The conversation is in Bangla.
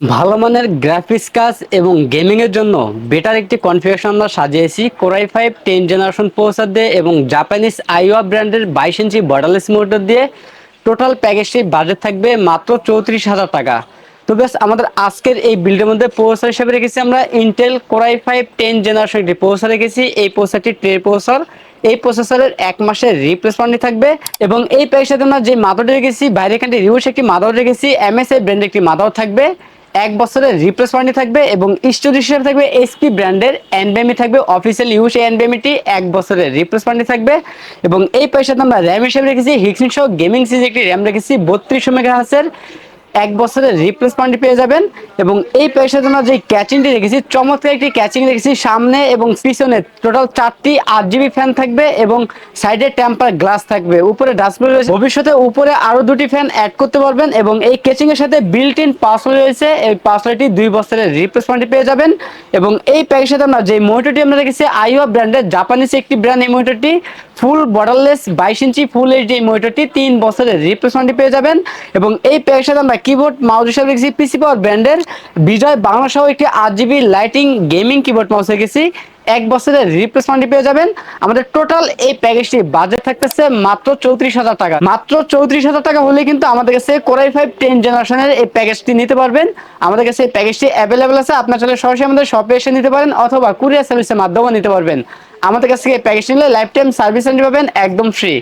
ভালো মানের গ্রাফিক্স কাজ এবং গেমিং এর জন্য বেটার একটি কনফিগারেশন আমরা সাজিয়েছি core i five ten generation processor দিয়ে এবং জাপানিজ আইওয়া ব্র্যান্ডের বাইশ ইঞ্চি বর্ডারলেস মোটর দিয়ে টোটাল প্যাকেজটি বাজেট থাকবে মাত্র চৌত্রিশ হাজার টাকা। তো বেশ, আমাদের আজকের এই বিল্ডের মধ্যে প্রসেসর হিসেবে রেখেছি আমরা Intel core i five ten generation একটি প্রসেসর রেখেছি। এই প্রসেসরটি ট্রে প্রসেসর এই প্রসেসরের এক মাসের রিপ্লেসমেন্ট থাকবে এবং এই প্যাকের সাথে আমরা যে মাদার রেখেছি বাইরে এখানে রিউস একটি মাদার রেখেছি এমএসআই ব্র্যান্ডের একটি মাদার থাকবে। এক বছরের রিপ্লেস ওয়ারেন্টি থাকবে এবং স্টোরেজ হিসেবে থাকবে এসপি ব্র্যান্ডের এনবিএমই থাকবে অফিসিয়াল ইউজ এনবিএমইটি এক বছরের রিপ্লেস ওয়ারেন্টি থাকবে। এবং এই পয়সাতে আমরা র্যাম হিসেবে রেখেছি হিক্সিন সহ গেমিং সিজ একটি র্যাম রেখেছি, বত্রিশশো মেগাহার্সের এক বছরের রিপ্লেসমেন্ট পেয়ে যাবেন এবং এই পয়সার জন্য যে ক্যাচিংটি রেখেছি চমৎকার একটি ক্যাচিং রেখেছি সামনে এবং পিছনে টোটাল চারটি আট জিবি ফ্যান থাকবে এবং সাইডে টেম্পার গ্লাস থাকবে। উপরে ডাস্টবিন রয়েছে। ভবিষ্যতে উপরে আরও দুটি ফ্যান অ্যাড করতে পারবেন এবং এই ক্যাচিং এর সাথে বিল্ট ইন পাসওয়ার্ড রয়েছে। এই পাসওয়ার্ডটি দুই বছরের রিপ্লেসমেন্ট পেয়ে যাবেন এবং এই প্যাকের সাথে আমরা যে মনিটরটি আমরা রেখেছি আইওয়া ব্র্যান্ডের জাপানিজ একটি ব্র্যান্ড এই মনিটরটি ফুল বর্ডারলেস বাইশ ইঞ্চি ফুল এইচডি এই মনিটরটি তিন বছরের রিপ্লেসমেন্ট পেয়ে যাবেন এবং এই প্যাকের সাথে আমরা কিবোর্ড মাউস হিসাবে রেখেছি পিসি পাওয়ার ব্র্যান্ডের বিজয় বাংলা সহ একটি আট GB lighting gaming keyboard mouse রেখেছি এক বছরের রিপ্লেসমেন্ট পেয়ে যাবেন। আমাদের টোটাল এই প্যাকেজটি বাজেট থাকতেছে মাত্র চৌত্রিশ হাজার টাকা। মাত্র চৌত্রিশ হাজার টাকা হলে কিন্তু আমাদের কাছে কোরাই ফাইভ টেন জেনারেশনের এই প্যাকেজটি নিতে পারবেন। আমাদের কাছে এই প্যাকেজটি অ্যাভেলেবেল আছে। আপনার চাইলে সরাসরি আমাদের শপে এসে নিতে পারেন অথবা কুরিয়ার সার্ভিসের মাধ্যমেও নিতে পারবেন। আমাদের কাছ এই প্যাকেজ নিলে লাইফ টাইম সার্ভিস পাবেন একদম ফ্রি